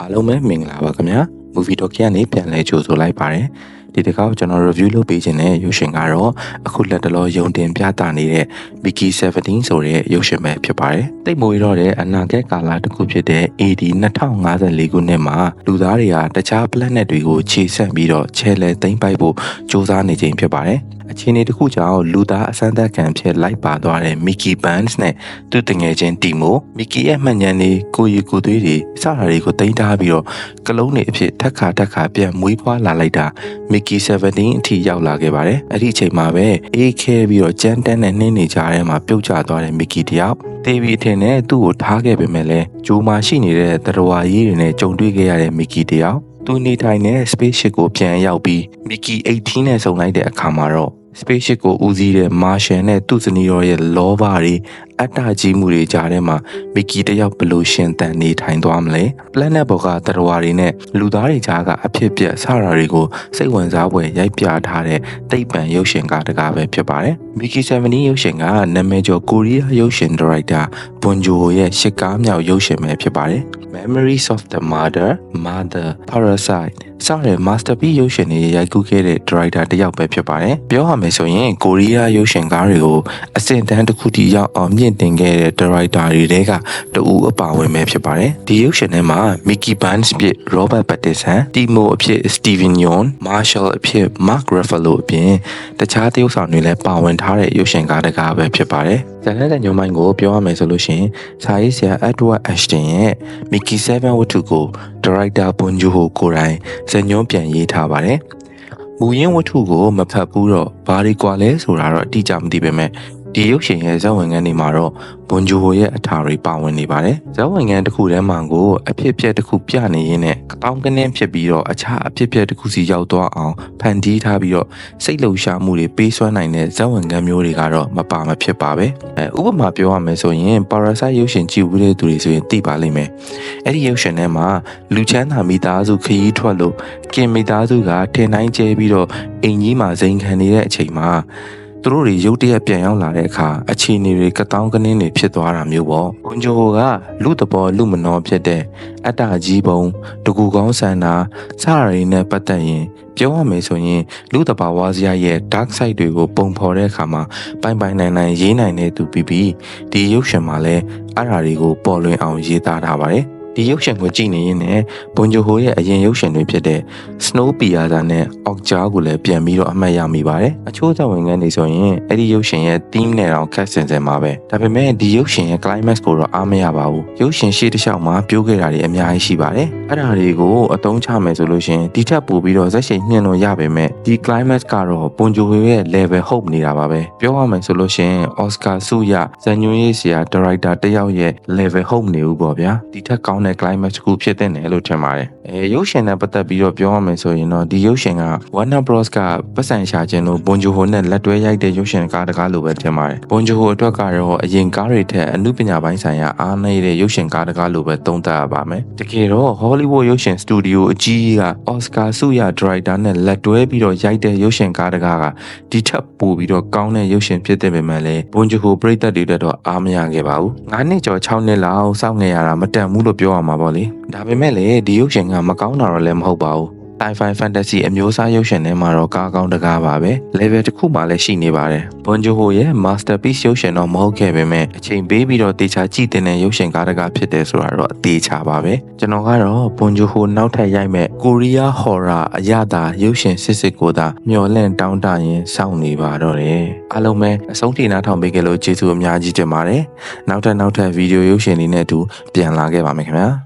အားလုံးပဲမင်္ဂလာပါခင်ဗျာ movie talk ကနေပြန်လဲကြိုဆိုလိုက်ပါတယ် ဒီတစ်ခါကျွန်တော် review လုပ်ပေးခြင်းတဲ့ရုပ်ရှင်ကတော့အခုလက်တလောယုံတင်ပြသနေတဲ့ Mickey 17ဆိုတဲ့ရုပ်ရှင်ပဲဖြစ်ပါတယ်တိတ်မွေတော့တဲ့အနာဂတ်ကာလတစ်ခုဖြစ်တဲ့ AD 2054ခုနှစ်မှာလူသားတွေကတခြား planet တွေကိုခြေဆက်ပြီးတော့ချဲလဲသိမ့်ပိုက်ဖို့စ조사နေခြင်းဖြစ်ပါတယ်အခြေအနေတစ်ခုကြောင့်လူသားအစမ်းသက်ခံဖြစ်လိုက်ပါသွားတဲ့ Mickey Bands နဲ့သူ့တငယ်ချင်းတီမို Mickey ရဲ့မှန်ညံလေးကိုရီကိုသွေးတွေစတာတွေကိုတင်ထားပြီးတော့ကလုံးတွေအဖြစ်ထက်ခါထက်ခါပြန်မွေးဖွားလာလိုက်တာ Mickey 17 အထိရောက်လာခဲ့ပါတယ်အဲ့ဒီအချိန်မှာပဲအေးခဲပြီးတော့ကြမ်းတမ်းတဲ့နှင်းနေကြတဲ့မှာပြုတ်ကျသွားတဲ့ Mickey တယောက်တေဗီထင်နဲ့သူ့ကိုထားခဲ့ပေမဲ့လည်းဂျိုးမာရှိနေတဲ့တရဝါကြီးတွေနဲ့ကြုံတွေ့ခဲ့ရတဲ့ Mickey တယောက်သူနေထိုင်တဲ့ spaceship ကိုပြန်ရောက်ပြီး Mickey 18နဲ့ဆုံလိုက်တဲ့အခါမှာတော့ spaceship ကိုဦးစီးတဲ့ Martian နဲ့သူ့ဇနီးတော်ရဲ့လောဘတွေ အတ္တကြီးမှုတွေကြားထဲမှာ Mickey တယောက်ဘယ်လို့ရှင်သန်နေထိုင်သွားမလဲ planet ဘောကတရဝါတွေနဲ့လူသားတွေကြားကအဖြစ်ပြက်ဆရာတွေကိုစိတ်ဝင်စားဖွယ်ရိုက်ပြထားတဲ့တိတ်ပံရုပ်ရှင်ကားတကားပဲဖြစ်ပါတယ် Mickey 70ရုပ်ရှင်ကနာမည်ကျော်ကိုရီးယားရုပ်ရှင်ဒါရိုက်တာဘွန်ဂျိုရဲ့ရှစ်ကားမြောက်ရုပ်ရှင်ပဲဖြစ်ပါတယ် Memories of the Mother, Mother, Parasite စတဲ့ masterpiece ရုပ်ရှင်တွေရိုက်ကူးခဲ့တဲ့ director တစ်ယောက်ပဲဖြစ်ပါတယ်။ပြောရမယ်ဆိုရင်ကိုရီးယားရုပ်ရှင်ကားတွေကိုအဆင့်တန်းတစ်ခုထိရောက်အောင်မြင့်တင်ခဲ့တဲ့ director တွေတဲကတူအပါဝင်ပဲဖြစ်ပါတယ်။ဒီရုပ်ရှင်ထဲမှာ Mickey Barnes အဖြစ် Robert Pattinson, Timo အဖြစ် Steven Yeun, Marshall အဖြစ် Mark Ruffalo အပြင်တခြားသရုပ်ဆောင်တွေလည်းပါဝင်ထားတဲ့ရုပ်ရှင်ကားတစ်ကားပဲဖြစ်ပါတယ်။ဇာတ်လမ်းတဲ့ညုံမိုင်းကိုပြောရမယ်ဆိုလို့ရှိရင်စာရေးဆရာ Edward Ashton ရဲ့ Mickey 7ဝတ္ထုကို director ဘွန်ဂျူဟိုကိုယ်တိုင်ဇာညွှန်းပြန်ရေးထားပါတယ်။မူရင်းဝတ္ထုကိုမဖတ်ဘူးတော့ဘာတွေကွာလဲဆိုတာတော့အတိအကျမသိပေမဲ့ ဒီရုပ်ရှင်ရဲ့ဇာတ်ဝင်ခန်းတွေမှာတော့ဘွန်ဂျူဟိုရဲ့အထာတွေပါဝင်နေပါတယ်။ဇာတ်ဝင်ခန်းတစ်ခုထဲမှာကိုအဖြစ်အပျက်တစ်ခုပြနေရင်းနဲ့ကတောင်းကနင်းဖြစ်ပြီးတော့အခြားအဖြစ်အပျက်တစ်ခုစီရောက်သွားအောင်ဖန်တီးထားပြီးတော့စိတ်လှုပ်ရှားမှုတွေပေးစွမ်းနိုင်တဲ့ဇာတ်ဝင်ခန်းမျိုးတွေကတော့မပါမဖြစ်ပါပဲ။အဲဥပမာပြောရမယ်ဆိုရင် Parasite ရုပ်ရှင်ကြည့်ဦးတဲ့သူတွေဆိုရင်သိပါလိမ့်မယ်။အဲ့ဒီရုပ်ရှင်ထဲမှာလူချမ်းသာမိသားစုခရီးထွက်လို့ကင်မိသားစုကထင်တိုင်းကျဲပြီးတော့အိမ်ကြီးမှာဇိမ်ခံနေတဲ့အချိန်မှာ သူတို့တွေရုတ်တရက်ပြန်ရောက်လာတဲ့အခါအခြေအနေတွေကတောင်းကနင်းတွေဖြစ်သွားတာမျိုးပေါ့။ကွန်ဂျိုကလူတဘောလူမနောဖြစ်တဲ့အတ္တကြီးပုံတကူကောင်းဆန္ဒစရတွေနဲ့ပတ်သက်ရင်ပြောရမယ်ဆိုရင်လူတဘာဝစရာရဲ့ dark side တွေကိုပုံဖော်တဲ့အခါမှာပိုင်ပိုင်နိုင်နိုင်ရေးနိုင်တဲ့သူပြီးပြီးဒီရုပ်ရှင်မှာလည်းအဲ့ဓာတွေကိုပေါ်လွင်အောင်ရေးသားထားပါတယ်။ ဒီရုပ်ရှင်ကိုကြည့်နေရင်လည်းဘွန်ဂျိုဟိုရဲ့အရင်ရုပ်ရှင်တွေဖြစ်တဲ့ Snow Piazza နဲ့ Okja ကိုလည်းပြန်ပြီးတော့အမှတ်ရမိပါတယ်။အချို့သောဝင်ငန်းတွေဆိုရင်အဲ့ဒီရုပ်ရှင်ရဲ့ theme နဲ့တော့ခက်ဆင်ဆင်ပါပဲ။ဒါပေမဲ့ဒီရုပ်ရှင်ရဲ့ climax ကိုတော့အားမရပါဘူး။ရုပ်ရှင်ရှေ့တစ်လျှောက်မှာပြိုးခဲ့တာတွေအများကြီးရှိပါတယ်။အဲ့ဒါတွေကိုအသုံးချမယ်ဆိုလို့ရှိရင်ဒီထက်ပိုပြီးတော့ဇက်ရှင်ညှင်လို့ရပေမဲ့ဒီ climax ကတော့ဘွန်ဂျိုဟိုရဲ့ level ဟုတ်နေတာပါပဲ။ပြောရမယ်ဆိုလို့ရှိရင် Oscar ဆုရဇန်ညွှန်းရေးဆရာ director တစ်ယောက်ရဲ့ level ဟုတ်နေဘူးပေါ့ဗျာ။ဒီထက်ကောင်းတဲ့ climax တစ်ခုဖြစ်တဲ့နယ်လို့ထင်ပါတယ်။အဲရုပ်ရှင်နဲ့ပတ်သက်ပြီးတော့ပြောရမယ်ဆိုရင်တော့ဒီရုပ်ရှင်က Warner Bros ကပတ်စံရှာခြင်းလို့ဘွန်ဂျိုဟိုနဲ့လက်တွဲရိုက်တဲ့ရုပ်ရှင်ကားတကားလိုပဲထင်ပါတယ်။ဘွန်ဂျိုဟိုအတွက်ကတော့အရင်ကားတွေထက်အမှုပညာပိုင်းဆိုင်ရာအားနည်းတဲ့ရုပ်ရှင်ကားတကားလိုပဲသုံးသပ်ရပါမယ်။တကယ်တော့ Hollywood ရုပ်ရှင်စတူဒီယိုအကြီးကြီးက Oscar ဆုရဒါရိုက်တာနဲ့လက်တွဲပြီးတော့ရိုက်တဲ့ရုပ်ရှင်ကားတကားကဒီထက်ပိုပြီးတော့ကောင်းတဲ့ရုပ်ရှင်ဖြစ်တဲ့ပေမဲ့လည်းဘွန်ဂျိုဟိုပရိသတ်တွေတက်တော့အားမရခဲ့ပါဘူး။9နှစ်ကျော်6နှစ်လောက်စောင့်နေရတာမတန်ဘူးလို့ပြောရမှာပေါ့လေ။ဒါပေမဲ့လည်းဒီရုပ်ရှင်ကမကောင်းတာတော့လည်းမဟုတ်ပါဘူး။ sci-fi fantasy အမျိုးအစားရုပ်ရှင်ထဲမှာတော့ကားကောင်းတကားပါပဲ level တစ်ခုမှလည်းရှိနေပါတယ်။ Bon Jovi ရဲ့ masterpiece ရုပ်ရှင်တော့မဟုတ်ခဲ့ပေမဲ့အချိန်ပေးပြီးတော့တေချာကြည့်တဲ့ရုပ်ရှင်ကားတကားဖြစ်တယ်ဆိုတာတော့အသေးချပါပဲ။ကျွန်တော်ကတော့ Bon Jovi နောက်ထပ်ရိုက်မဲ့ကိုရီးယား horror အရသာရုပ်ရှင်စစ်စစ်ကိုသာမျှော်လင့်တောင်းတရင်စောင့်နေပါတော့တယ်။အားလုံးပဲအဆုံးထိနားထောင်ပေးကြလို့ကျေးဇူးအများကြီးတင်ပါတယ်။နောက်ထပ်နောက်ထပ်ဗီဒီယိုရုပ်ရှင်တွေနဲ့အတူပြန်လာခဲ့ပါမယ်ခင်ဗျာ။